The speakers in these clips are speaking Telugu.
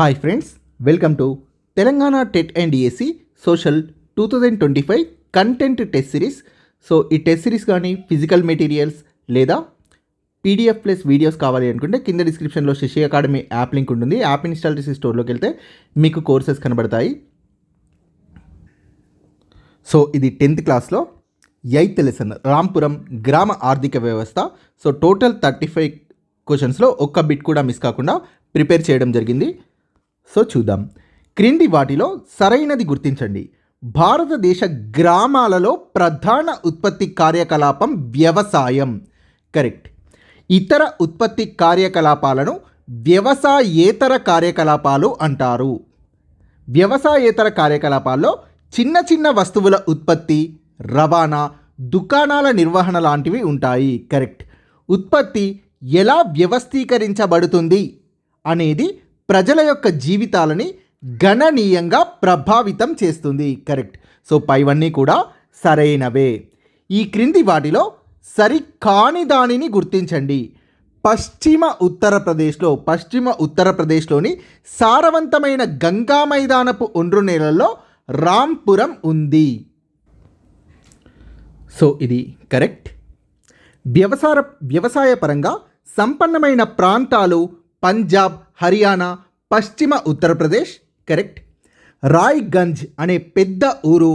Hi friends welcome to Telangana TET and AC social two thousand twenty five content test series so ఈ టెస్ట్ సిరీస్ కానీ ఫిజికల్ మెటీరియల్స్ లేదా పీడిఎఫ్ ప్లస్ వీడియోస్ కావాలి అనుకుంటే కింద డిస్క్రిప్షన్లో శశి అకాడమీ యాప్ లింక్ ఉంటుంది. యాప్ ఇన్స్టాల్ చేసి స్టోర్లోకి వెళ్తే మీకు కోర్సెస్ కనబడతాయి. సో ఇది టెన్త్ క్లాస్లో ఎయిత్ లెసన్ రాంపురం గ్రామ ఆర్థిక వ్యవస్థ సో టోటల్ థర్టీ ఫైవ్ క్వశ్చన్స్లో ఒక్క బిట్ కూడా మిస్ కాకుండా ప్రిపేర్ చేయడం జరిగింది. సో చూద్దాం. క్రింది వాటిలో సరైనది గుర్తించండి. భారతదేశ గ్రామాలలో ప్రధాన ఉత్పత్తి కార్యకలాపం వ్యవసాయం. కరెక్ట్. ఇతర ఉత్పత్తి కార్యకలాపాలను వ్యవసాయేతర కార్యకలాపాలు అంటారు. వ్యవసాయేతర కార్యకలాపాల్లో చిన్న చిన్న వస్తువుల ఉత్పత్తి రవాణా దుకాణాల నిర్వహణ లాంటివి ఉంటాయి. కరెక్ట్. ఉత్పత్తి ఎలా వ్యవస్థీకరించబడుతుంది అనేది ప్రజల యొక్క జీవితాలని గణనీయంగా ప్రభావితం చేస్తుంది. కరెక్ట్. సో పైవన్నీ కూడా సరైనవే. ఈ క్రింది వాటిలో సరి కాని దానిని గుర్తించండి. పశ్చిమ ఉత్తరప్రదేశ్లో పశ్చిమ ఉత్తరప్రదేశ్లోని సారవంతమైన గంగా మైదానపు ఒండ్రు నేలల్లో రాంపురం ఉంది. సో ఇది కరెక్ట్. వ్యవసాయ వ్యవసాయపరంగా సంపన్నమైన ప్రాంతాలు పంజాబ్ హర్యానా పశ్చిమ ఉత్తరప్రదేశ్ కరెక్ట్. రాయ్గంజ్ అనే పెద్ద ఊరు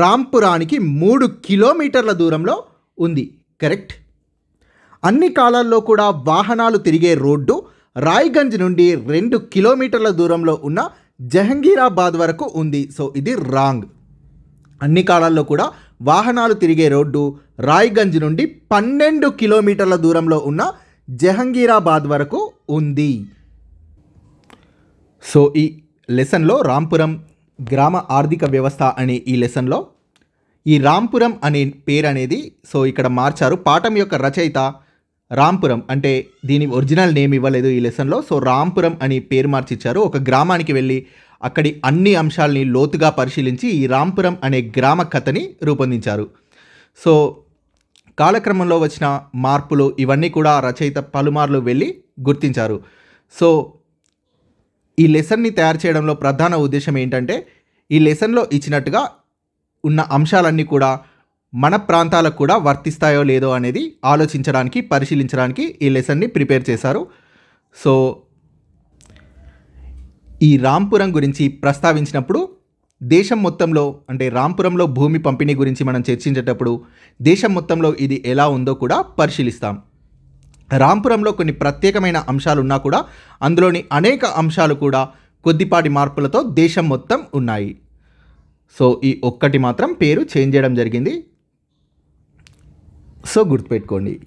రాంపురానికి మూడు కిలోమీటర్ల దూరంలో ఉంది కరెక్ట్. అన్ని కాలాల్లో కూడా వాహనాలు తిరిగే రోడ్డు రాయ్గంజ్ నుండి రెండు కిలోమీటర్ల దూరంలో ఉన్న జహంగీరాబాద్ వరకు ఉంది సో ఇది రాంగ్. అన్ని కాలాల్లో కూడా వాహనాలు తిరిగే రోడ్డు రాయ్గంజ్ నుండి పన్నెండు కిలోమీటర్ల దూరంలో ఉన్న జహంగీరాబాద్ వరకు ఉంది. సో ఈ లెసన్లో రాంపురం గ్రామ ఆర్థిక వ్యవస్థ అనే ఈ లెసన్లో ఈ రాంపురం అనే పేరు అనేది సో ఇక్కడ మార్చారు. పాఠం యొక్క రచయిత రాంపురం అంటే దీని ఒరిజినల్ నేమ్ ఇవ్వలేదు ఈ లెసన్లో. సో రాంపురం అని పేరు మార్చిచ్చారు. ఒక గ్రామానికి వెళ్ళి అక్కడి అన్ని అంశాలని లోతుగా పరిశీలించి ఈ రాంపురం అనే గ్రామ కథని రూపొందించారు. సో కాలక్రమంలో వచ్చిన మార్పులు ఇవన్నీ కూడా రచయిత పలుమార్లు వెళ్ళి గుర్తించారు. సో ఈ లెసన్ని తయారు చేయడంలో ప్రధాన ఉద్దేశం ఏంటంటే ఈ లెసన్లో ఇచ్చినట్టుగా ఉన్న అంశాలన్నీ కూడా మన ప్రాంతాలకు కూడా వర్తిస్తాయో లేదో అనేది ఆలోచించడానికి పరిశీలించడానికి ఈ లెసన్ని ప్రిపేర్ చేశారు. సో ఈ రాంపురం గురించి ప్రస్తావించినప్పుడు దేశం మొత్తంలో అంటే రాంపురంలో భూమి పంపిణీ గురించి మనం చర్చించేటప్పుడు దేశం మొత్తంలో ఇది ఎలా ఉందో కూడా పరిశీలిస్తాం. రాంపురంలో కొన్ని ప్రత్యేకమైన అంశాలు ఉన్నా కూడా అందులోని అనేక అంశాలు కూడా కొద్దిపాటి మార్పులతో దేశం మొత్తం ఉన్నాయి. సో ఈ ఒక్కటి మాత్రం పేరు చేంజ్ చేయడం జరిగింది. సో గుర్తుపెట్టుకోండి.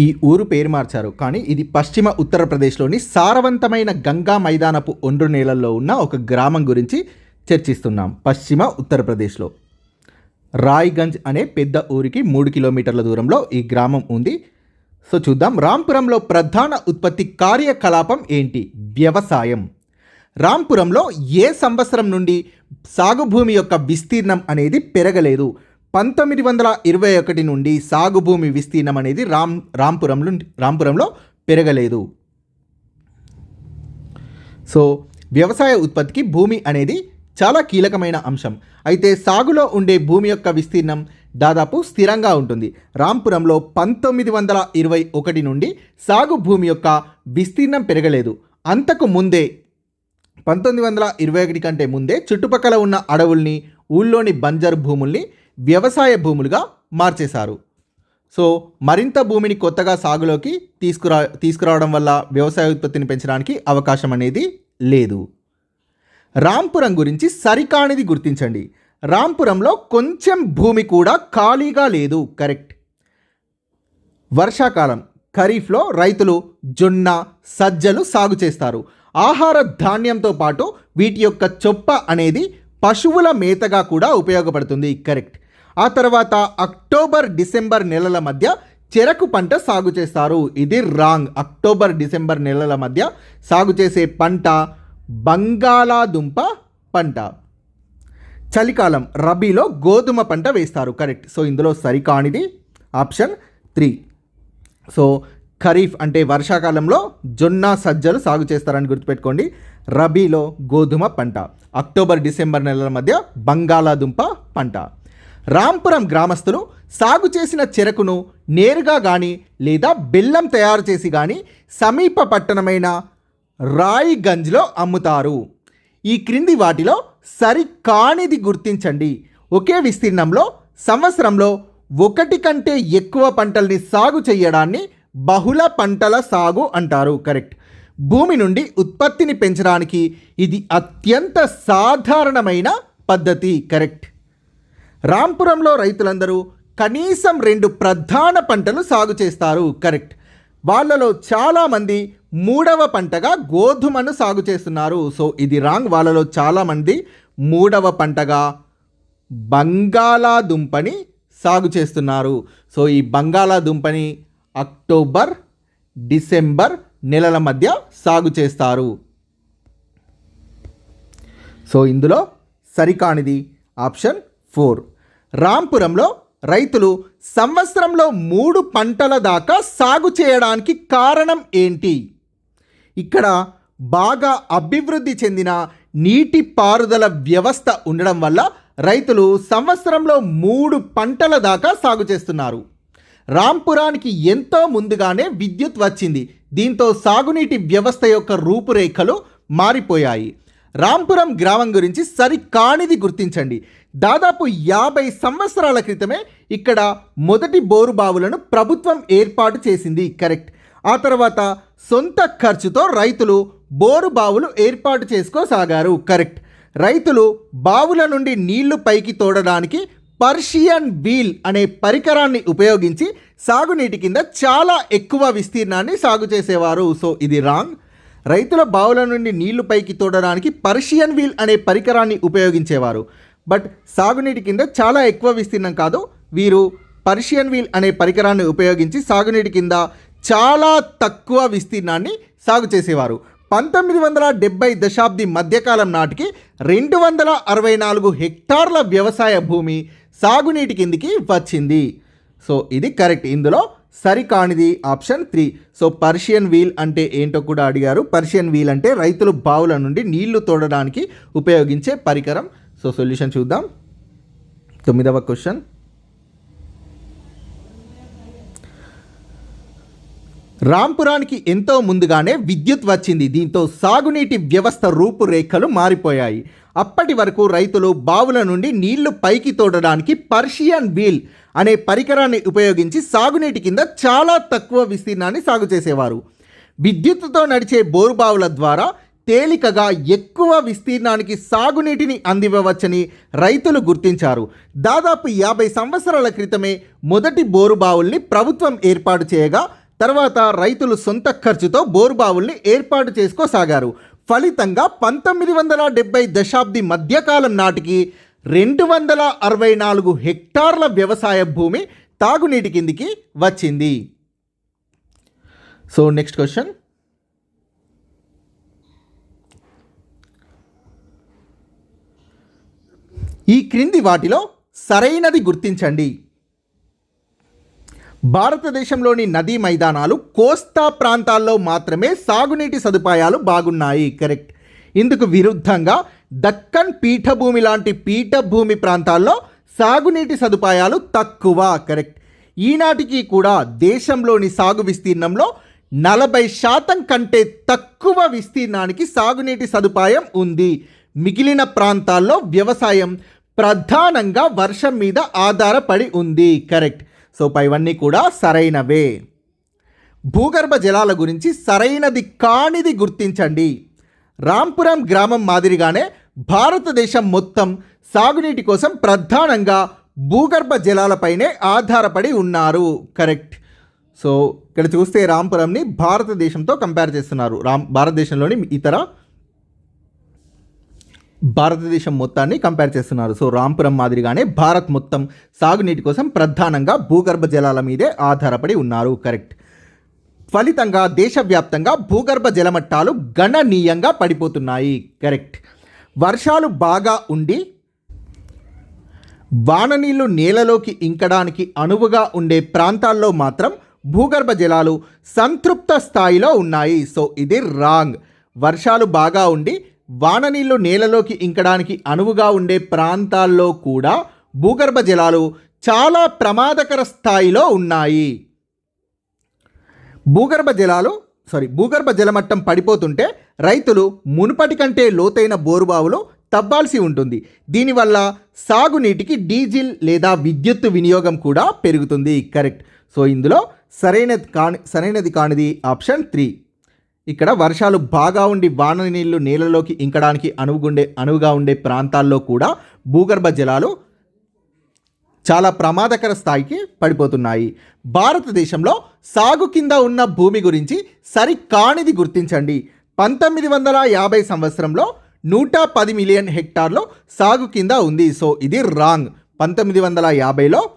ఈ ఊరు పేరు మార్చారు కానీ ఇది పశ్చిమ ఉత్తరప్రదేశ్లోని సారవంతమైన గంగా మైదానపు ఒండ్రు నేలల్లో ఉన్న ఒక గ్రామం గురించి చర్చిస్తున్నాం. పశ్చిమ ఉత్తరప్రదేశ్లో రాయ్గంజ్ అనే పెద్ద ఊరికి మూడు కిలోమీటర్ల దూరంలో ఈ గ్రామం ఉంది. సో చూద్దాం రాంపురంలో ప్రధాన ఉత్పత్తి కార్యకలాపం ఏంటి? వ్యవసాయం. రాంపురంలో ఏ సంవత్సరం నుండి సాగు భూమి యొక్క విస్తీర్ణం అనేది పెరగలేదు? పంతొమ్మిది వందల ఇరవై ఒకటి నుండి సాగు భూమి విస్తీర్ణం అనేది రామ్ రాంపురంలో రాంపురంలో పెరగలేదు. సో వ్యవసాయ ఉత్పత్తికి భూమి అనేది చాలా కీలకమైన అంశం. అయితే సాగులో ఉండే భూమి యొక్క విస్తీర్ణం దాదాపు స్థిరంగా ఉంటుంది. రాంపురంలో పంతొమ్మిది వందల ఇరవై ఒకటి నుండి సాగు భూమి యొక్క విస్తీర్ణం పెరగలేదు. అంతకు ముందే పంతొమ్మిది వందల ఇరవై ఒకటి కంటే ముందే చుట్టుపక్కల ఉన్న అడవుల్ని ఊళ్ళోని బంజరు భూముల్ని వ్యవసాయ భూములుగా మార్చేశారు. సో మరింత భూమిని కొత్తగా సాగులోకి తీసుకురా తీసుకురావడం వల్ల వ్యవసాయ ఉత్పత్తిని పెంచడానికి అవకాశం అనేది లేదు. రాంపురం గురించి సరికానిది గుర్తించండి. రాంపురంలో కొంచెం భూమి కూడా ఖాళీగా లేదు. కరెక్ట్. వర్షాకాలం. ఖరీఫ్లో రైతులు జొన్న సజ్జలు సాగు చేస్తారు. ఆహార ధాన్యంతో పాటు వీటి యొక్క చొప్ప అనేది పశువుల మేతగా కూడా ఉపయోగపడుతుంది. కరెక్ట్. ఆ తర్వాత అక్టోబర్ డిసెంబర్ నెలల మధ్య చెరకు పంట సాగు చేస్తారు. ఇది రాంగ్. అక్టోబర్ డిసెంబర్ నెలల మధ్య సాగు చేసే పంట బంగాళాదుంప పంట. చలికాలం రబీలో గోధుమ పంట వేస్తారు. కరెక్ట్. సో ఇందులో సరికానిది ఆప్షన్ త్రీ. సో ఖరీఫ్ అంటే వర్షాకాలంలో జొన్న సజ్జలు సాగు చేస్తారని గుర్తుపెట్టుకోండి. రబీలో గోధుమ పంట. అక్టోబర్ డిసెంబర్ నెలల మధ్య బంగాళాదుంప పంట. రాంపురం గ్రామస్తులు సాగు చేసిన చెరకును నేరుగా కానీ లేదా బెల్లం తయారు చేసి కానీ సమీప పట్టణమైన రాయిగంజ్లో అమ్ముతారు. ఈ క్రింది వాటిలో సరికానిది గుర్తించండి. ఒకే విస్తీర్ణంలో సంవత్సరంలో ఒకటి కంటే ఎక్కువ పంటల్ని సాగు చేయడాన్ని బహుళ పంటల సాగు అంటారు. కరెక్ట్. భూమి నుండి ఉత్పత్తిని పెంచడానికి ఇది అత్యంత సాధారణమైన పద్ధతి. కరెక్ట్. రాంపురంలో రైతులందరూ కనీసం రెండు ప్రధాన పంటలు సాగు చేస్తారు. కరెక్ట్. వాళ్ళలో చాలామంది మూడవ పంటగా గోధుమను సాగు చేస్తున్నారు. సో ఇది రాంగ్. వాళ్ళలో చాలామంది మూడవ పంటగా బంగాళాదుంపని సాగు చేస్తున్నారు. సో ఈ బంగాళాదుంపని అక్టోబర్ డిసెంబర్ నెలల మధ్య సాగు చేస్తారు. సో ఇందులో సరికానిది ఆప్షన్ ఫోర్. రాంపురంలో రైతులు సంవత్సరంలో మూడు పంటల దాకా సాగు చేయడానికి కారణం ఏంటి? ఇక్కడ బాగా అభివృద్ధి చెందిన నీటి పారుదల వ్యవస్థ ఉండడం వల్ల రైతులు సంవత్సరంలో మూడు పంటల దాకా సాగు చేస్తున్నారు. రాంపురానికి ఎంతో ముందుగానే విద్యుత్ వచ్చింది. దీంతో సాగునీటి వ్యవస్థ యొక్క రూపురేఖలు మారిపోయాయి. రాంపురం గ్రామం గురించి సరికానిది గుర్తించండి. దాదాపు యాభై సంవత్సరాల క్రితమే ఇక్కడ మొదటి బోరు బావులను ప్రభుత్వం ఏర్పాటు చేసింది. కరెక్ట్. ఆ తర్వాత సొంత ఖర్చుతో రైతులు బోరు బావులు ఏర్పాటు చేసుకోసాగారు. కరెక్ట్. రైతులు బావుల నుండి నీళ్ళు పైకి తోడడానికి పర్షియన్ వీల్ అనే పరికరాన్ని ఉపయోగించి సాగునీటి కింద చాలా ఎక్కువ విస్తీర్ణాన్ని సాగు చేసేవారు. సో ఇది రాంగ్. రైతుల బావుల నుండి నీళ్ళు పైకి తోడడానికి పర్షియన్ వీల్ అనే పరికరాన్ని ఉపయోగించేవారు. బట్ సాగునీటి కింద చాలా ఎక్కువ విస్తీర్ణం కాదు. వీరు పర్షియన్ వీల్ అనే పరికరాన్ని ఉపయోగించి సాగునీటి కింద చాలా తక్కువ విస్తీర్ణాన్ని సాగు చేసేవారు. పంతొమ్మిది వందల డెబ్బై దశాబ్ది మధ్యకాలం నాటికి రెండు వందల అరవై నాలుగు హెక్టార్ల వ్యవసాయ భూమి సాగునీటి కిందికి వచ్చింది. సో ఇది కరెక్ట్. ఇందులో సరికానిది option three. So Persian wheel అంటే ఏంటో కూడా అడిగారు. పర్షియన్ వీల్ అంటే రైతులు బావుల నుండి నీళ్ళు తోడడానికి ఉపయోగించే పరికరం. సో సొల్యూషన్ చూద్దాం. తొమ్మిదవ క్వశ్చన్ రాంపురానికి ఎంతో ముందుగానే విద్యుత్ వచ్చింది. దీంతో సాగునీటి వ్యవస్థ రూపురేఖలు మారిపోయాయి. అప్పటి వరకు రైతులు బావుల నుండి నీళ్ళు పైకి తోడడానికి పర్షియన్ వీల్ అనే పరికరాన్ని ఉపయోగించి సాగునీటి కింద చాలా తక్కువ విస్తీర్ణాన్ని సాగు చేసేవారు. విద్యుత్తుతో నడిచే బోరుబావుల ద్వారా తేలికగా ఎక్కువ విస్తీర్ణానికి సాగునీటిని అందివ్వవచ్చని రైతులు గుర్తించారు. దాదాపు యాభై సంవత్సరాల క్రితమే మొదటి బోరుబావుల్ని ప్రభుత్వం ఏర్పాటు చేయగా తర్వాత రైతులు సొంత ఖర్చుతో బోరుబావుల్ని ఏర్పాటు చేసుకోసాగారు. ఫలితంగా పంతొమ్మిది వందల డెబ్బై దశాబ్ది మధ్యకాలం నాటికి రెండు వందల అరవై నాలుగు హెక్టార్ల వ్యవసాయ భూమి తాగునీటి కిందికి వచ్చింది. So next question. ఈ క్రింది వాటిలో సరైనది గుర్తించండి. భారతదేశంలోని నదీ మైదానాలు కోస్తా ప్రాంతాల్లో మాత్రమే సాగునీటి సదుపాయాలు బాగున్నాయి. కరెక్ట్. ఇందుకు విరుద్ధంగా దక్కన్ పీఠభూమి లాంటి పీఠభూమి ప్రాంతాల్లో సాగునీటి సదుపాయాలు తక్కువ. కరెక్ట్. ఈనాటికి కూడా దేశంలోని సాగు విస్తీర్ణంలో నలభై శాతం కంటే తక్కువ విస్తీర్ణానికి సాగునీటి సదుపాయం ఉంది. మిగిలిన ప్రాంతాల్లో వ్యవసాయం ప్రధానంగా వర్షం మీద ఆధారపడి ఉంది. కరెక్ట్. సో పైవన్నీ కూడా సరైనవే. భూగర్భ జలాల గురించి సరైనది కానిది గుర్తించండి. రాంపురం గ్రామం మాదిరిగానే భారతదేశం మొత్తం సాగునీటి కోసం ప్రధానంగా భూగర్భ జలాలపైనే ఆధారపడి ఉన్నారు. కరెక్ట్. సో ఇక్కడ చూస్తే రాంపురంని భారతదేశంతో కంపేర్ చేస్తున్నారు. రామ్ భారతదేశంలోని ఇతర భారతదేశం మొత్తాన్ని కంపేర్ చేస్తున్నారు. సో రాంపురం మాదిరిగానే భారత్ మొత్తం సాగునీటి కోసం ప్రధానంగా భూగర్భ జలాల మీదే ఆధారపడి ఉన్నారు. కరెక్ట్ ఫలితంగా దేశవ్యాప్తంగా భూగర్భ జలమట్టాలు గణనీయంగా పడిపోతున్నాయి. కరెక్ట్ వర్షాలు బాగా ఉండి వాననీళ్ళు నేలలోకి ఇంకడానికి అనువుగా ఉండే ప్రాంతాల్లో మాత్రం భూగర్భ జలాలు సంతృప్త స్థాయిలో ఉన్నాయి. సో ఇది రాంగ్. వర్షాలు బాగా ఉండి వాననీళ్ళు నేలలోకి ఇంకడానికి అనువుగా ఉండే ప్రాంతాల్లో కూడా భూగర్భ జలాలు చాలా ప్రమాదకర స్థాయిలో ఉన్నాయి. భూగర్భ జలాలు సారీ భూగర్భ జలమట్టం పడిపోతుంటే రైతులు మునుపటి కంటే లోతైన బోరుబావులు తవ్వాల్సి ఉంటుంది. దీనివల్ల సాగునీటికి డీజిల్ లేదా విద్యుత్తు వినియోగం కూడా పెరుగుతుంది. కరెక్ట్. సో ఇందులో సరైనది కాని సరైనది కానిది ఆప్షన్ త్రీ. ఇక్కడ వర్షాలు బాగా ఉండి వాన నీళ్ళు నీళ్ళలోకి ఇంకడానికి అనువుగుండే అనువుగా ఉండే ప్రాంతాల్లో కూడా భూగర్భ జలాలు చాలా ప్రమాదకర స్థాయికి పడిపోతున్నాయి. భారతదేశంలో సాగు కింద ఉన్న భూమి గురించి సరికానిది గుర్తించండి. పంతొమ్మిది వందల యాభై సంవత్సరంలో నూట పది మిలియన్ హెక్టార్లు సాగు కింద ఉంది. సో ఇది రాంగ్. పంతొమ్మిది వందల యాభైలో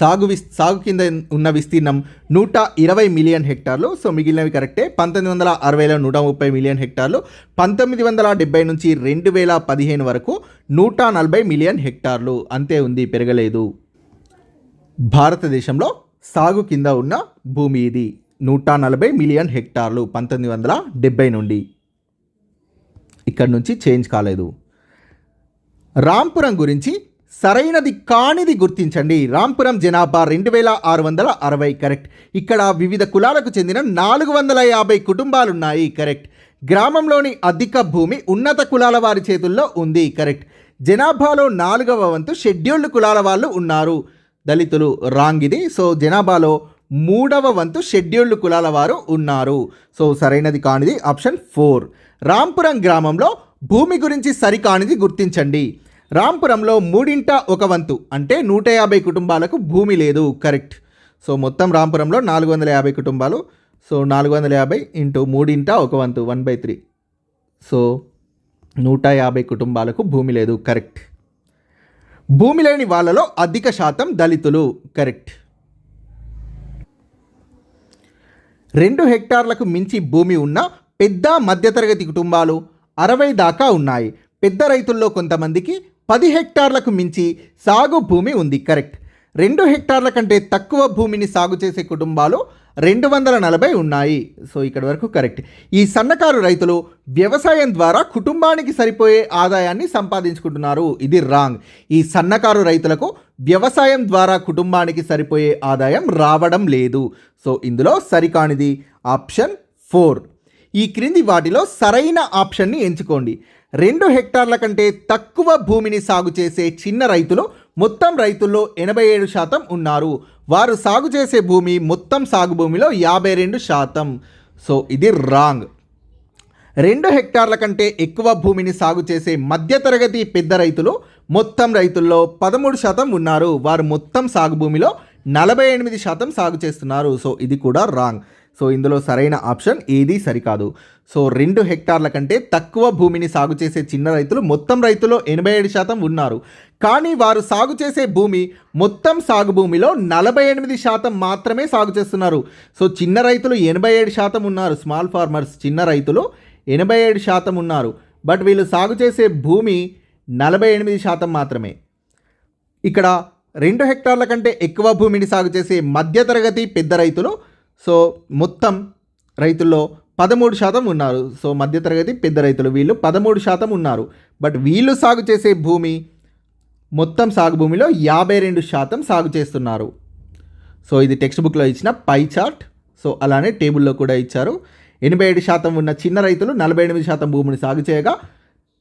సాగు విస్ సాగు కింద ఉన్న విస్తీర్ణం నూట ఇరవై మిలియన్ హెక్టార్లు. సో మిగిలినవి కరెక్టే. పంతొమ్మిది వందల అరవైలో నూట ముప్పై మిలియన్ హెక్టార్లు. పంతొమ్మిది వందల డెబ్బై నుంచి రెండు వేల పదిహేను వరకు నూట నలభై మిలియన్ హెక్టార్లు. అంతే ఉంది పెరగలేదు. భారతదేశంలో సాగు కింద ఉన్న భూమి ఇది నూట నలభై మిలియన్ హెక్టార్లు పంతొమ్మిది వందల డెబ్బై నుండి. ఇక్కడ నుంచి చేంజ్ కాలేదు. రాంపురం గురించి సరైనది కానిది గుర్తించండి. రాంపురం జనాభా రెండు వేల ఆరు వందల అరవై కరెక్ట్. ఇక్కడ వివిధ కులాలకు చెందిన నాలుగు వందల యాభై కుటుంబాలున్నాయి కరెక్ట్. గ్రామంలోని అధిక భూమి ఉన్నత కులాల వారి చేతుల్లో ఉంది కరెక్ట్. జనాభాలో నాలుగవ వంతు షెడ్యూల్డ్ కులాల వాళ్ళు ఉన్నారు. దళితులు రాంగ్ ఇది సో జనాభాలో మూడవ వంతు షెడ్యూల్డ్ కులాల వారు ఉన్నారు. సో సరైనది కానిది ఆప్షన్ ఫోర్. రాంపురం గ్రామంలో భూమి గురించి సరికానిది గుర్తించండి. రాంపురంలో మూడింట ఒక వంతు అంటే నూట యాభై కుటుంబాలకు భూమి లేదు. కరెక్ట్. సో మొత్తం రాంపురంలో నాలుగు వందల యాభై కుటుంబాలు. సో నాలుగు వందల యాభై ఇంటూ మూడింట ఒక వంతు వన్ బై త్రీ. సో నూట యాభై కుటుంబాలకు భూమి లేదు. కరెక్ట్. భూమి లేని వాళ్ళలో అధిక శాతం దళితులు. కరెక్ట్. రెండు హెక్టార్లకు మించి భూమి ఉన్న పెద్ద మధ్యతరగతి కుటుంబాలు అరవై దాకా ఉన్నాయి. పెద్ద రైతుల్లో కొంతమందికి పది హెక్టార్లకు మించి సాగు భూమి ఉంది కరెక్ట్. రెండు హెక్టార్ల కంటే తక్కువ భూమిని సాగు చేసే కుటుంబాలు రెండు వందల నలభై ఉన్నాయి. సో ఇక్కడ వరకు కరెక్ట్. ఈ సన్నకారు రైతులు వ్యవసాయం ద్వారా కుటుంబానికి సరిపోయే ఆదాయాన్ని సంపాదించుకుంటున్నారు. ఇది రాంగ్. ఈ సన్నకారు రైతులకు వ్యవసాయం ద్వారా కుటుంబానికి సరిపోయే ఆదాయం రావడం లేదు. సో ఇందులో సరికానిది ఆప్షన్ ఫోర్. ఈ క్రింది వాటిలో సరైన ఆప్షన్ని ఎంచుకోండి. రెండు హెక్టార్ల కంటే తక్కువ భూమిని సాగు చేసే చిన్న రైతులు మొత్తం రైతుల్లో ఎనభై ఏడు శాతం ఉన్నారు. వారు సాగు చేసే భూమి మొత్తం సాగు భూమిలో యాభై రెండు శాతం. సో ఇది రాంగ్. రెండు హెక్టార్ల కంటే ఎక్కువ భూమిని సాగు చేసే మధ్యతరగతి పెద్ద రైతులు మొత్తం రైతుల్లో పదమూడు శాతం ఉన్నారు. వారు మొత్తం సాగు భూమిలో నలభై ఎనిమిది శాతం సాగు చేస్తున్నారు. సో ఇది కూడా రాంగ్. సో ఇందులో సరైన ఆప్షన్ ఏది సరికాదు. సో రెండు హెక్టార్ల కంటే తక్కువ భూమిని సాగు చేసే చిన్న రైతులు మొత్తం రైతులో ఎనభై ఏడు శాతం ఉన్నారు. కానీ వారు సాగు చేసే భూమి మొత్తం సాగు భూమిలో నలభై ఎనిమిది శాతం మాత్రమే సాగు చేస్తున్నారు. సో చిన్న రైతులు ఎనభై ఏడు శాతం ఉన్నారు. స్మాల్ ఫార్మర్స్ చిన్న రైతులు ఎనభై ఏడు శాతం ఉన్నారు. బట్ వీళ్ళు సాగు చేసే భూమి నలభై ఎనిమిది శాతం మాత్రమే. ఇక్కడ రెండు హెక్టార్ల కంటే ఎక్కువ భూమిని సాగు చేసే మధ్యతరగతి పెద్ద రైతులు సో మొత్తం రైతుల్లో పదమూడు శాతం ఉన్నారు. సో మధ్యతరగతి పెద్ద రైతులు వీళ్ళు పదమూడు శాతం ఉన్నారు. బట్ వీళ్ళు సాగు చేసే భూమి మొత్తం సాగు భూమిలో యాభై రెండు శాతం సాగు చేస్తున్నారు. సో ఇది టెక్స్ట్ బుక్లో ఇచ్చిన పై చార్ట్. సో అలానే టేబుల్లో కూడా ఇచ్చారు. ఎనభై ఏడు శాతం ఉన్న చిన్న రైతులు నలభై ఎనిమిది శాతం భూమిని సాగు చేయగా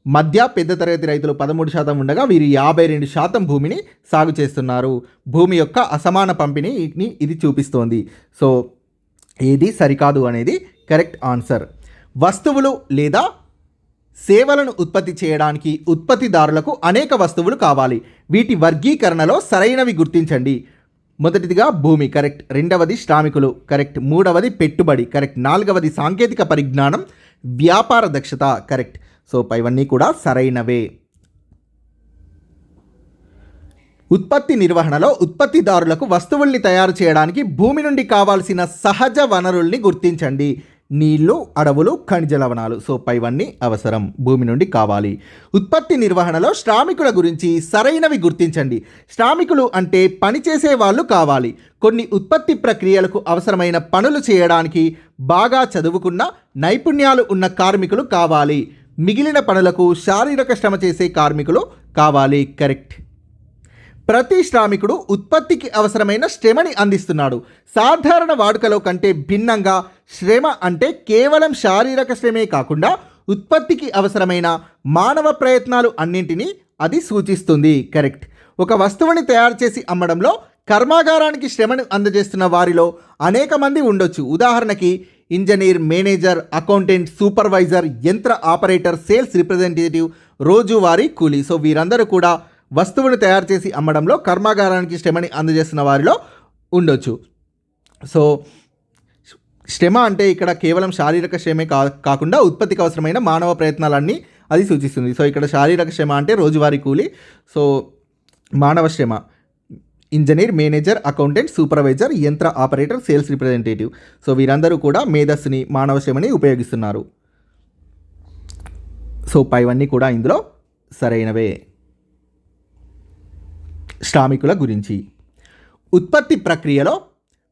మధ్య పెద్ద తరగతి రైతులు పదమూడు శాతం ఉండగా వీరు యాభై రెండు శాతం భూమిని సాగు చేస్తున్నారు. భూమి యొక్క అసమాన పంపిణీని ఇది చూపిస్తోంది. సో ఏది సరికాదు అనేది కరెక్ట్ ఆన్సర్. వస్తువులు లేదా సేవలను ఉత్పత్తి చేయడానికి ఉత్పత్తిదారులకు అనేక వస్తువులు కావాలి. వీటి వర్గీకరణలో సరైనవి గుర్తించండి. మొదటిదిగా భూమి కరెక్ట్. రెండవది శ్రామికులు కరెక్ట్. మూడవది పెట్టుబడి కరెక్ట్. నాలుగవది సాంకేతిక పరిజ్ఞానం వ్యాపార దక్షత కరెక్ట్. సో పైవన్నీ కూడా సరైనవే. ఉత్పత్తి నిర్వహణలో ఉత్పత్తిదారులకు వస్తువుల్ని తయారు చేయడానికి భూమి నుండి కావాల్సిన సహజ వనరుల్ని గుర్తించండి. నీళ్ళు అడవులు ఖనిజ లవణాలు. సో పైవన్నీ అవసరం. భూమి నుండి కావాలి. ఉత్పత్తి నిర్వహణలో శ్రామికుల గురించి సరైనవి గుర్తించండి. శ్రామికులు అంటే పనిచేసే వాళ్ళు కావాలి. కొన్ని ఉత్పత్తి ప్రక్రియలకు అవసరమైన పనులు చేయడానికి బాగా చదువుకున్న నైపుణ్యాలు ఉన్న కార్మికులు కావాలి. మిగిలిన పనులకు శారీరక శ్రమ చేసే కార్మికులు కావాలి. కరెక్ట్. ప్రతి శ్రామికుడు ఉత్పత్తికి అవసరమైన శ్రమని అందిస్తున్నాడు. సాధారణ వాడుకలో కంటే భిన్నంగా శ్రమ అంటే కేవలం శారీరక శ్రమే కాకుండా ఉత్పత్తికి అవసరమైన మానవ ప్రయత్నాలు అన్నింటినీ అది సూచిస్తుంది. కరెక్ట్. ఒక వస్తువుని తయారు చేసి అమ్మడంలో కర్మాగారానికి శ్రమను అందజేస్తున్న వారిలో అనేక మంది ఉండొచ్చు. ఉదాహరణకి ఇంజనీర్ మేనేజర్ అకౌంటెంట్ సూపర్వైజర్ యంత్ర ఆపరేటర్ సేల్స్ రిప్రజెంటేటివ్ రోజువారీ కూలీ. సో వీరందరూ కూడా వస్తువును తయారు చేసి అమ్మడంలో కర్మాగారానికి శ్రమని అందజేస్తున్న వారిలో ఉండొచ్చు. సో శ్రమ అంటే ఇక్కడ కేవలం శారీరక శ్రమే కా కాకుండా ఉత్పత్తికి అవసరమైన మానవ ప్రయత్నాలన్నీ అది సూచిస్తుంది. సో ఇక్కడ శారీరక శ్రమ అంటే రోజువారీ కూలి. సో మానవ శ్రమ. ఇంజనీర్ మేనేజర్ అకౌంటెంట్ సూపర్వైజర్ యంత్ర ఆపరేటర్ సేల్స్ రిప్రజెంటేటివ్. సో వీరందరూ కూడా మేధస్సుని మానవ శ్రమని ఉపయోగిస్తున్నారు. సో పైవన్నీ కూడా ఇందులో సరైనవే. శ్రామికుల గురించి. ఉత్పత్తి ప్రక్రియలో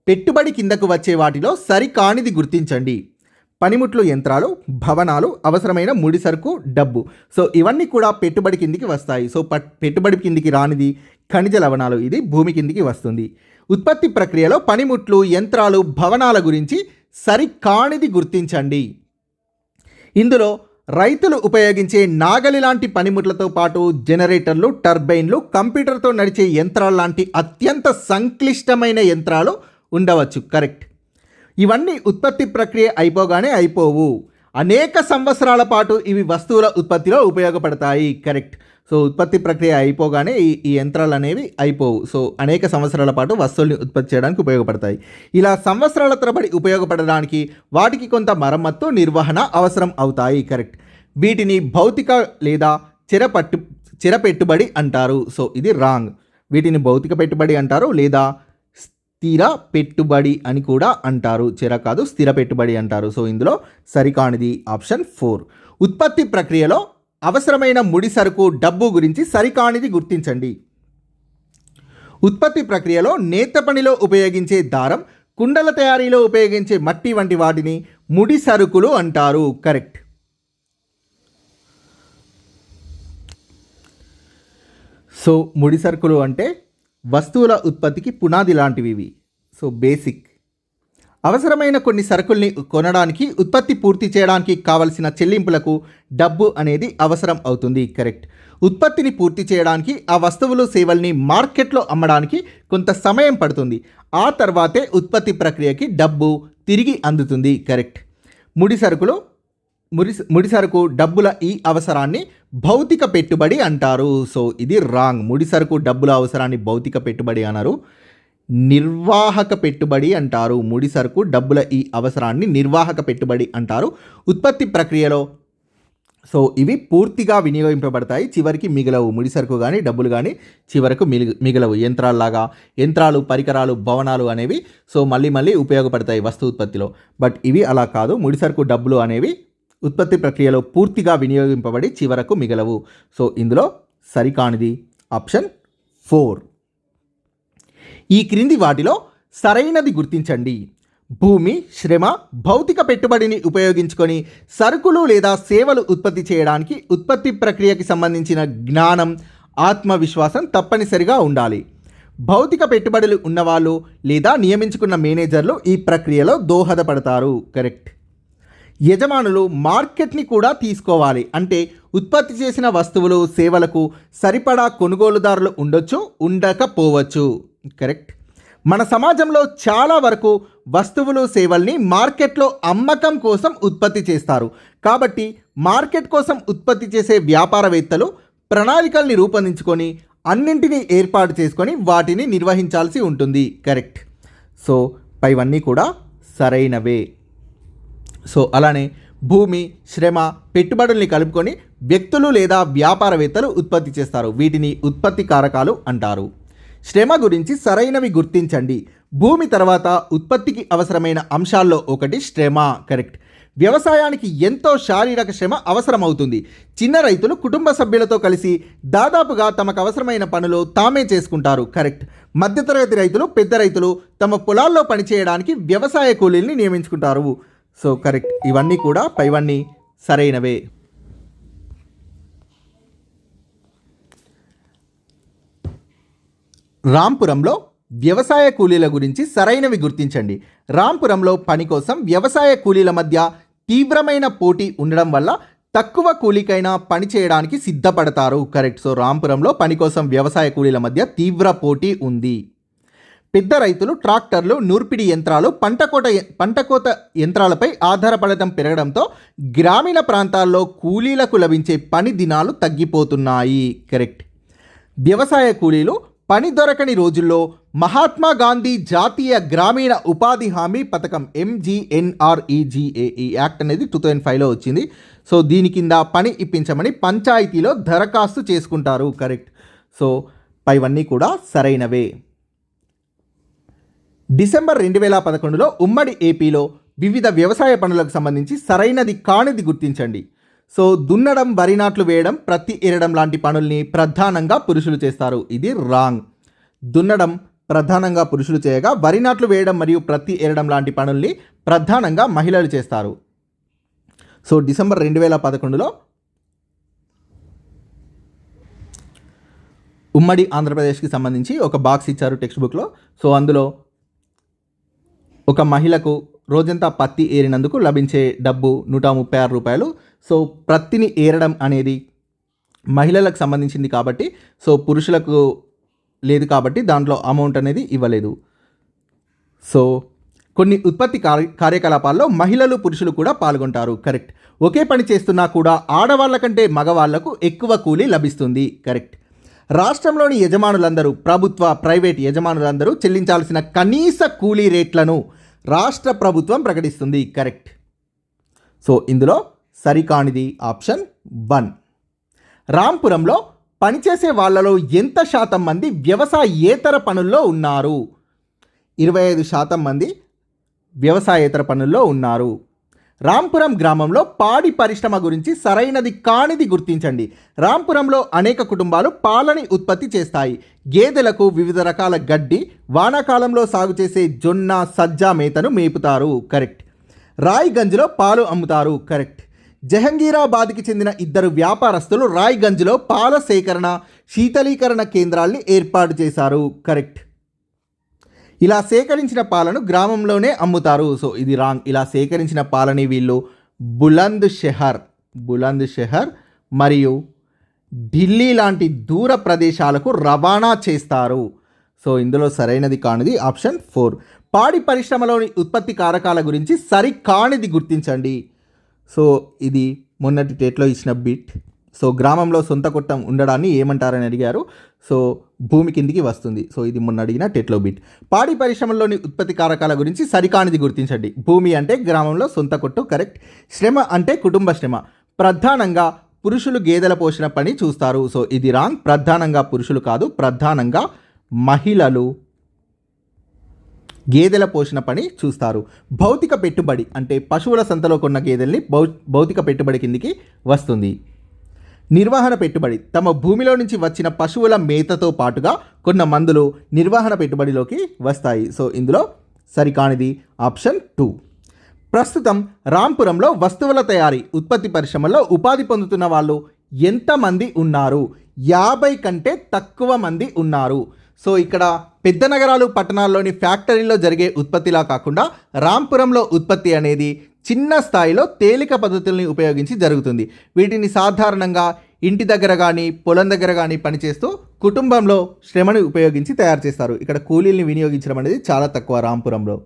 పెట్టుబడి కిందకు వచ్చే వాటిలో సరికానిది గుర్తించండి. పనిముట్లు యంత్రాలు భవనాలు అవసరమైన ముడి సరుకు డబ్బు. సో ఇవన్నీ కూడా పెట్టుబడి కిందికి వస్తాయి. సో పట్ పెట్టుబడి కిందికి రానిది ఖనిజ లవణాలు. ఇది భూమి కిందికి వస్తుంది. ఉత్పత్తి ప్రక్రియలో పనిముట్లు యంత్రాలు భవనాల గురించి సరికానిది గుర్తించండి. ఇందులో రైతులు ఉపయోగించే నాగలి లాంటి పనిముట్లతో పాటు జనరేటర్లు టర్బైన్లు కంప్యూటర్తో నడిచే యంత్రాలు లాంటి అత్యంత సంక్లిష్టమైన యంత్రాలు ఉండవచ్చు. కరెక్ట్. ఇవన్నీ ఉత్పత్తి ప్రక్రియ అయిపోగానే అయిపోవు. అనేక సంవత్సరాల పాటు ఇవి వస్తువుల ఉత్పత్తిలో ఉపయోగపడతాయి. కరెక్ట్. సో ఉత్పత్తి ప్రక్రియ అయిపోగానే ఈ ఈ యంత్రాలు అనేవి అయిపోవు. సో అనేక సంవత్సరాల పాటు వస్తువుల్ని ఉత్పత్తి చేయడానికి ఉపయోగపడతాయి. ఇలా సంవత్సరాల తరబడి ఉపయోగపడడానికి వాటికి కొంత మరమ్మత్తు నిర్వహణ అవసరం అవుతాయి. కరెక్ట్. వీటిని భౌతిక లేదా చిరపట్టు చిరపెట్టుబడి అంటారు. సో ఇది రాంగ్. వీటిని భౌతిక పెట్టుబడి అంటారు లేదా స్థిర పెట్టుబడి అని కూడా అంటారు. చిర కాదు స్థిర పెట్టుబడి అంటారు. సో ఇందులో సరికానిది ఆప్షన్ ఫోర్. ఉత్పత్తి ప్రక్రియలో అవసరమైన ముడి సరుకు డబ్బు గురించి సరికానిది గుర్తించండి. ఉత్పత్తి ప్రక్రియలో నేత పనిలో ఉపయోగించే దారం కుండల తయారీలో ఉపయోగించే మట్టి వంటి వాటిని ముడి సరుకులు అంటారు. కరెక్ట్. సో ముడి సరుకులు అంటే వస్తువుల ఉత్పత్తికి పునాది లాంటివి ఇవి. So basic. అవసరమైన కొన్ని సరుకుల్ని కొనడానికి ఉత్పత్తి పూర్తి చేయడానికి కావలసిన చెల్లింపులకు డబ్బు అనేది అవసరం అవుతుంది. కరెక్ట్. ఉత్పత్తిని పూర్తి చేయడానికి ఆ వస్తువులు సేవల్ని మార్కెట్లో అమ్మడానికి కొంత సమయం పడుతుంది. ఆ తర్వాతే ఉత్పత్తి ప్రక్రియకి డబ్బు తిరిగి అందుతుంది. కరెక్ట్. ముడి సరుకులు ముడి ముడి సరుకు డబ్బుల ఈ అవసరాన్ని భౌతిక పెట్టుబడి అంటారు. సో ఇది రాంగ్. ముడి సరుకు డబ్బుల అవసరాన్ని భౌతిక పెట్టుబడి అన్నారు. నిర్వాహక పెట్టుబడి అంటారు. ముడి సరుకు డబ్బుల ఈ అవసరాన్ని నిర్వాహక పెట్టుబడి అంటారు. ఉత్పత్తి ప్రక్రియలో సో ఇవి పూర్తిగా వినియోగింపబడతాయి. చివరికి మిగలవు ముడి సరుకు కానీ డబ్బులు కానీ చివరకు మిగి మిగలవు. యంత్రాల్లాగా యంత్రాలు పరికరాలు భవనాలు అనేవి సో మళ్ళీ మళ్ళీ ఉపయోగపడతాయి వస్తు ఉత్పత్తిలో. బట్ ఇవి అలా కాదు. ముడి సరుకు డబ్బులు అనేవి ఉత్పత్తి ప్రక్రియలో పూర్తిగా వినియోగింపబడి చివరకు మిగలవు. సో ఇందులో సరికానిది ఆప్షన్ ఫోర్. ఈ క్రింది వాటిలో సరైనది గుర్తించండి. భూమి శ్రమ భౌతిక పెట్టుబడిని ఉపయోగించుకొని సరుకులు లేదా సేవలు ఉత్పత్తి చేయడానికి ఉత్పత్తి ప్రక్రియకి సంబంధించిన జ్ఞానం ఆత్మవిశ్వాసం తప్పనిసరిగా ఉండాలి. భౌతిక పెట్టుబడులు ఉన్నవాళ్ళు లేదా నియమించుకున్న మేనేజర్లు ఈ ప్రక్రియలో దోహదపడతారు. కరెక్ట్. యజమానులు మార్కెట్ని కూడా తీసుకోవాలి. అంటే ఉత్పత్తి చేసిన వస్తువులు సేవలకు సరిపడా కొనుగోలుదారులు ఉండొచ్చు ఉండకపోవచ్చు. కరెక్ట్. మన సమాజంలో చాలా వరకు వస్తువులు సేవల్ని మార్కెట్లో అమ్మకం కోసం ఉత్పత్తి చేస్తారు. కాబట్టి మార్కెట్ కోసం ఉత్పత్తి చేసే వ్యాపారవేత్తలు ప్రణాళికల్ని రూపొందించుకొని అన్నింటినీ ఏర్పాటు చేసుకొని వాటిని నిర్వహించాల్సి ఉంటుంది. కరెక్ట్. సో పైవన్నీ కూడా సరైనవే. సో అలానే భూమి శ్రమ పెట్టుబడుల్ని కలుపుకొని వ్యక్తులు లేదా వ్యాపారవేత్తలు ఉత్పత్తి చేస్తారు. వీటిని ఉత్పత్తి కారకాలు అంటారు. శ్రమ గురించి సరైనవి గుర్తించండి. భూమి తర్వాత ఉత్పత్తికి అవసరమైన అంశాల్లో ఒకటి శ్రమ కరెక్ట్. వ్యవసాయానికి ఎంతో శారీరక శ్రమ అవసరమవుతుంది. చిన్న రైతులు కుటుంబ సభ్యులతో కలిసి దాదాపుగా తమకు అవసరమైన పనులు తామే చేసుకుంటారు కరెక్ట్. మధ్యతరగతి రైతులు పెద్ద రైతులు తమ పొలాల్లో పనిచేయడానికి వ్యవసాయ కూలీల్ని నియమించుకుంటారు. So correct. ఇవన్నీ కూడా పైవన్నీ సరైనవే. రాంపురంలో వ్యవసాయ కూలీల గురించి సరైనవి గుర్తించండి. రాంపురంలో పని కోసం వ్యవసాయ కూలీల మధ్య తీవ్రమైన పోటీ ఉండడం వల్ల తక్కువ కూలీకైనా పని చేయడానికి సిద్ధపడతారు. కరెక్ట్. సో రాంపురంలో పని కోసం వ్యవసాయ కూలీల మధ్య తీవ్ర పోటీ ఉంది. పెద్ద రైతులు ట్రాక్టర్లు నూర్పిడి యంత్రాలు పంటకోట పంటకోత యంత్రాలపై ఆధారపడటం పెరగడంతో గ్రామీణ ప్రాంతాల్లో కూలీలకు లభించే పని దినాలు తగ్గిపోతున్నాయి. కరెక్ట్. వ్యవసాయ కూలీలు పని దొరకని రోజుల్లో మహాత్మా గాంధీ జాతీయ గ్రామీణ ఉపాధి హామీ పథకం ఎంజీఎన్ఆర్ఈజీఏ ఈ యాక్ట్ అనేది టూ థౌజండ్ ఫైవ్లో వచ్చింది. సో దీని కింద పని ఇప్పించమని పంచాయతీలో దరఖాస్తు చేసుకుంటారు. కరెక్ట్. సో పైవన్నీ కూడా సరైనవే. డిసెంబర్ రెండు వేల పదకొండులో ఉమ్మడి ఏపీలో వివిధ వ్యవసాయ పనులకు సంబంధించి సరైనది కానిది గుర్తించండి. సో దున్నడం వరి నాట్లు వేయడం ప్రతి ఎరడం లాంటి పనుల్ని ప్రధానంగా పురుషులు చేస్తారు. ఇది రాంగ్. దున్నడం ప్రధానంగా పురుషులు చేయగా వరి నాట్లు వేయడం మరియు ప్రతి ఎరడం లాంటి పనుల్ని ప్రధానంగా మహిళలు చేస్తారు. సో డిసెంబర్ రెండు వేల పదకొండులో ఉమ్మడి ఆంధ్రప్రదేశ్కి సంబంధించి ఒక బాక్స్ ఇచ్చారు టెక్స్ట్ బుక్లో. సో అందులో ఒక మహిళకు రోజంతా పత్తి ఏరినందుకు లభించే డబ్బు నూట ముప్పై ఆరు రూపాయలు. సో ప్రత్తిని ఏరడం అనేది మహిళలకు సంబంధించింది కాబట్టి సో పురుషులకు లేదు కాబట్టి దాంట్లో అమౌంట్ అనేది ఇవ్వలేదు. సో కొన్ని ఉత్పత్తి కార్య కార్యకలాపాల్లో మహిళలు పురుషులు కూడా పాల్గొంటారు. కరెక్ట్. ఒకే పని చేస్తున్నా కూడా ఆడవాళ్ళ కంటే మగవాళ్ళకు ఎక్కువ కూలీ లభిస్తుంది. కరెక్ట్. రాష్ట్రంలోని యజమానులందరూ ప్రభుత్వ ప్రైవేట్ యజమానులందరూ చెల్లించాల్సిన కనీస కూలీ రేట్లను రాష్ట్ర ప్రభుత్వం ప్రకటిస్తుంది. కరెక్ట్ సో ఇందులో సరికానిది ఆప్షన్ వన్. రాంపురంలో పనిచేసే వాళ్ళలో ఎంత శాతం మంది వ్యవసాయేతర పనుల్లో ఉన్నారు? ఇరవై ఐదు శాతం మంది వ్యవసాయేతర పనుల్లో ఉన్నారు. రాంపురం గ్రామంలో పాడి పరిశ్రమ గురించి సరైనది కానిది గుర్తించండి. రాంపురంలో అనేక కుటుంబాలు పాలని ఉత్పత్తి చేస్తాయి. గేదెలకు వివిధ రకాల గడ్డి వానాకాలంలో సాగు చేసే జొన్న సజ్జ మేతను మేపుతారు. కరెక్ట్. రాయ్గంజ్లో పాలు అమ్ముతారు. కరెక్ట్. జహంగీరాబాద్కి చెందిన ఇద్దరు వ్యాపారస్తులు రాయ్గంజ్లో పాల సేకరణ శీతలీకరణ కేంద్రాల్ని ఏర్పాటు చేశారు. కరెక్ట్. ఇలా సేకరించిన పాలను గ్రామంలోనే అమ్ముతారు. సో ఇది రాంగ్. ఇలా సేకరించిన పాలని వీళ్ళు బులంద్ షెహర్ బులంద్ షెహర్ మరియు ఢిల్లీ లాంటి దూర ప్రదేశాలకు రవాణా చేస్తారు. సో ఇందులో సరైనది కానిది ఆప్షన్ ఫోర్. పాడి పరిశ్రమలోని ఉత్పత్తి కారకాల గురించి సరికానిది గుర్తించండి. సో ఇది మొన్నటి డేట్లో ఇచ్చిన బిట్. సో గ్రామంలో సొంత కొట్టం ఉండడాన్ని ఏమంటారని అడిగారు. సో భూమి కిందికి వస్తుంది. సో ఇది మొన్న అడిగిన టెట్లో బిట్ పాడి పరిశ్రమల్లోని ఉత్పత్తి కారకాల గురించి సరికానిది గుర్తించండి. భూమి అంటే గ్రామంలో సొంత కొట్టు కరెక్ట్. శ్రమ అంటే కుటుంబ శ్రమ. ప్రధానంగా పురుషులు గేదెల పోషణ పని చూస్తారు. సో ఇది రాంగ్. ప్రధానంగా పురుషులు కాదు ప్రధానంగా మహిళలు గేదెల పోషణ పని చూస్తారు. భౌతిక పెట్టుబడి అంటే పశువుల సంతలో కొన్న గేదెల్ని భౌ భౌతిక పెట్టుబడి కిందికి వస్తుంది. నిర్వహణ పెట్టుబడి. తమ భూమిలో నుంచి వచ్చిన పశువుల మేతతో పాటుగా కొన్న మందులు నిర్వహణ పెట్టుబడిలోకి వస్తాయి. సో ఇందులో సరికానిది ఆప్షన్ టూ. ప్రస్తుతం రాంపురంలో వస్తువుల తయారీ ఉత్పత్తి పరిశ్రమలో ఉపాధి పొందుతున్న వాళ్ళు ఎంతమంది ఉన్నారు? యాభై కంటే తక్కువ మంది ఉన్నారు. సో ఇక్కడ పెద్ద నగరాలు పట్టణాల్లోని ఫ్యాక్టరీలో జరిగే ఉత్పత్తిలా కాకుండా రాంపురంలో ఉత్పత్తి అనేది చిన్న స్థాయిలో తేలిక పద్ధతుల్ని ఉపయోగించి జరుగుతుంది. వీటిని సాధారణంగా ఇంటి దగ్గర కానీ పొలం దగ్గర కానీ పనిచేస్తూ కుటుంబంలో శ్రమని ఉపయోగించి తయారు చేస్తారు. ఇక్కడ కూలీల్ని వినియోగించడం అనేది చాలా తక్కువ రాంపురంలో.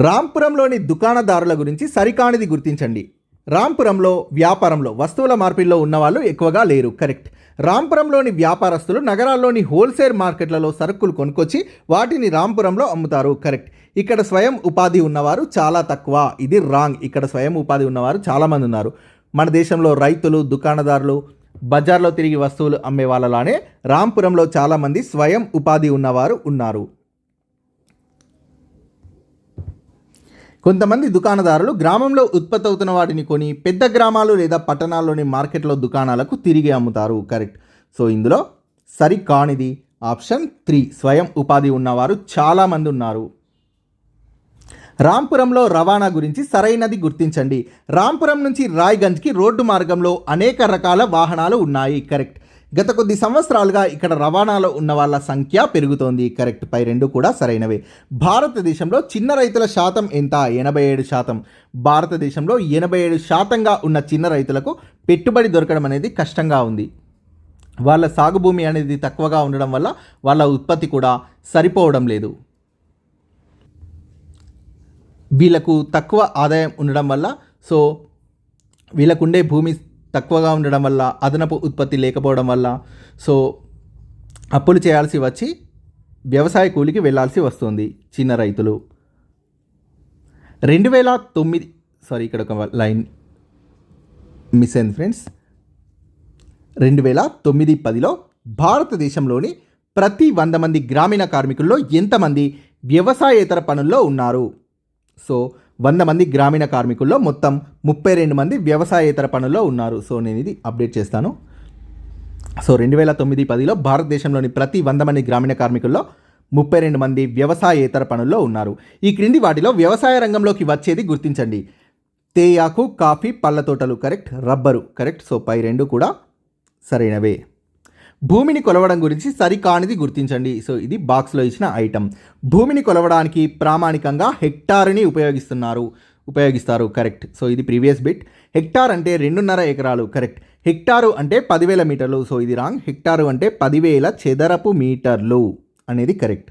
రాంపురంలోని దుకాణదారుల గురించి సరికానిది గుర్తించండి. రాంపురంలో వ్యాపారంలో వస్తువుల మార్పిడిలో ఉన్నవాళ్ళు ఎక్కువగా లేరు. కరెక్ట్. రాంపురంలోని వ్యాపారస్తులు నగరాల్లోని హోల్సేల్ మార్కెట్లలో సరుకులు కొనుక్కొచ్చి వాటిని రాంపురంలో అమ్ముతారు. కరెక్ట్. ఇక్కడ స్వయం ఉపాధి ఉన్నవారు చాలా తక్కువ. ఇది రాంగ్. ఇక్కడ స్వయం ఉపాధి ఉన్నవారు చాలామంది ఉన్నారు. మన దేశంలో రైతులు దుకాణదారులు బజార్లో తిరిగి వస్తువులు అమ్మే వాళ్ళలానే రాంపురంలో చాలామంది స్వయం ఉపాధి ఉన్నవారు ఉన్నారు. కొంతమంది దుకాణదారులు గ్రామంలో ఉత్పత్తి అవుతున్న వాటిని కొని పెద్ద గ్రామాలు లేదా పట్టణాల్లోని మార్కెట్లో దుకాణాలకు తిరిగి అమ్ముతారు. కరెక్ట్. సో ఇందులో సరి కానిది ఆప్షన్ త్రీ. స్వయం ఉపాధి ఉన్నవారు చాలామంది ఉన్నారు. రాంపురంలో రవాణా గురించి సరైనది గుర్తించండి. రాంపురం నుంచి రాయ్గంజ్కి రోడ్డు మార్గంలో అనేక రకాల వాహనాలు ఉన్నాయి. కరెక్ట్. గత కొద్ది సంవత్సరాలుగా ఇక్కడ రవాణాలో ఉన్న వాళ్ళ సంఖ్య పెరుగుతోంది. కరెక్ట్. పై రెండు కూడా సరైనవే. భారతదేశంలో చిన్న రైతుల శాతం ఎంత? ఎనభై ఏడు శాతం. భారతదేశంలో ఎనభై ఏడు శాతంగా ఉన్న చిన్న రైతులకు పెట్టుబడి దొరకడం అనేది కష్టంగా ఉంది. వాళ్ళ సాగు భూమి అనేది తక్కువగా ఉండడం వల్ల వాళ్ళ ఉత్పత్తి కూడా సరిపోవడం లేదు. వీళ్ళకు తక్కువ ఆదాయం ఉండడం వల్ల సో వీళ్ళకుండే భూమి తక్కువగా ఉండడం వల్ల అదనపు ఉత్పత్తి లేకపోవడం వల్ల సో అప్పులు చేయాల్సి వచ్చి వ్యవసాయ కూలికి వెళ్ళాల్సి వస్తుంది చిన్న రైతులు. రెండు వేల తొమ్మిది సారీ ఇక్కడ ఒక లైన్ మిస్ అయింది ఫ్రెండ్స్. రెండు వేల తొమ్మిది పదిలో భారతదేశంలోని ప్రతి వంద మంది గ్రామీణ కార్మికుల్లో ఎంతమంది వ్యవసాయేతర పనుల్లో ఉన్నారు? సో వంద మంది గ్రామీణ కార్మికుల్లో మొత్తం ముప్పై రెండు మంది వ్యవసాయేతర పనుల్లో ఉన్నారు. సో నేను ఇది అప్డేట్ చేస్తాను. సో రెండు వేల తొమ్మిది పదిలో భారతదేశంలోని ప్రతి వంద మంది గ్రామీణ కార్మికుల్లో ముప్పై రెండు మంది వ్యవసాయేతర పనుల్లో ఉన్నారు. ఈ క్రింది వాటిలో వ్యవసాయ రంగంలోకి వచ్చేది గుర్తించండి. తేయాకు కాఫీ పళ్ళ తోటలు కరెక్ట్. Rubber correct. సో పై రెండు కూడా సరైనవే. భూమిని కొలవడం గురించి సరికానిది గుర్తించండి. సో ఇది బాక్స్లో ఇచ్చిన ఐటమ్. భూమిని కొలవడానికి ప్రామాణికంగా హెక్టార్ని ఉపయోగిస్తున్నారు. ఉపయోగిస్తారు. కరెక్ట్. సో ఇది ప్రీవియస్ బిట్. హెక్టార్ అంటే రెండున్నర ఎకరాలు. కరెక్ట్. హెక్టారు అంటే పదివేల మీటర్లు. సో ఇది రాంగ్. హెక్టారు అంటే పదివేల చదరపు మీటర్లు అనేది కరెక్ట్.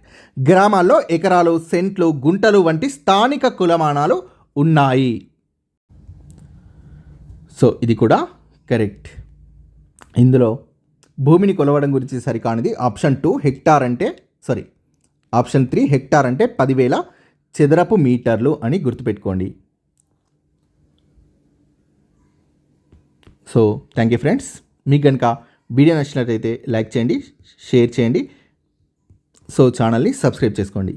గ్రామాల్లో ఎకరాలు సెంట్లు గుంటలు వంటి స్థానిక కులమానాలు ఉన్నాయి. సో ఇది కూడా కరెక్ట్. ఇందులో భూమిని కొలవడం గురించి సరికానిది. ఆప్షన్ టూ హెక్టార్ అంటే సారీ ఆప్షన్ త్రీ హెక్టార్ అంటే పదివేల చదరపు మీటర్లు అని గుర్తుపెట్టుకోండి. సో థ్యాంక్ యూ ఫ్రెండ్స్ మీకు కనుక వీడియో నచ్చినట్లయితే లైక్ చేయండి షేర్ చేయండి. సో ఛానల్ని సబ్స్క్రైబ్ చేసుకోండి.